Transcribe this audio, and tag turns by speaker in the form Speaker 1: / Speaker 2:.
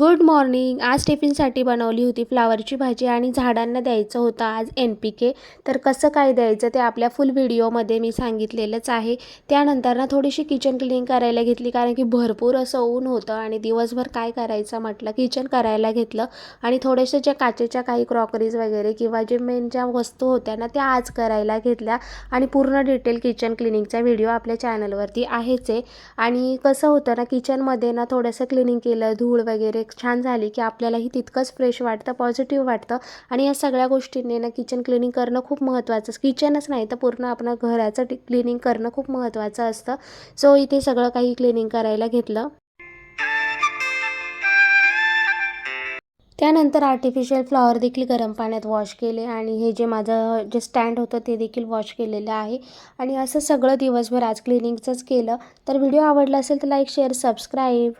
Speaker 1: Good morning. आज टिफिनसाठी बनवली होती फ्लावरची भाजी आणि झाडांना द्यायचं होतं आज एन पी के. तर कसं काय द्यायचं ते आपल्या फुल व्हिडिओमध्ये मी सांगितलेलंच आहे. त्यानंतर ना थोडीशी किचन क्लीन करायला घेतली कारण की भरपूर असं ऊन होतं आणि दिवसभर काय करायचं म्हटलं किचन करायला घेतलं. आणि थोडेसे ज्या काचेच्या काही क्रॉकरीज वगैरे किंवा जे मेन ज्या वस्तू होत्या ना त्या आज करायला घेतल्या. आणि पूर्ण डिटेल किचन क्लिनिंगचा व्हिडिओ आपल्या चॅनलवरती आहेच आहे. आणि कसं होतं ना किचनमध्ये ना थोडंसं क्लिनिंग केलं धूळ वगैरे छान झाली की आपल्यालाही तितकंच फ्रेश वाटतं पॉझिटिव्ह वाटतं. आणि या सगळ्या गोष्टींनी ना किचन क्लिनिंग करणं खूप महत्त्वाचं किचनच नाही तर पूर्ण आपलं घराचं क्लिनिंग करणं खूप महत्त्वाचं असतं. सो इथे सगळं काही क्लिनिंग करायला घेतलं. त्यानंतर आर्टिफिशियल फ्लॉवर देखील गरम पाण्यात वॉश केले आणि हे जे माझं जे स्टँड होतं ते देखील वॉश केलेलं आहे. आणि असं सगळं दिवसभर आज क्लिनिंगचंच केलं. तर व्हिडिओ आवडला असेल तर लाईक शेअर सबस्क्राईब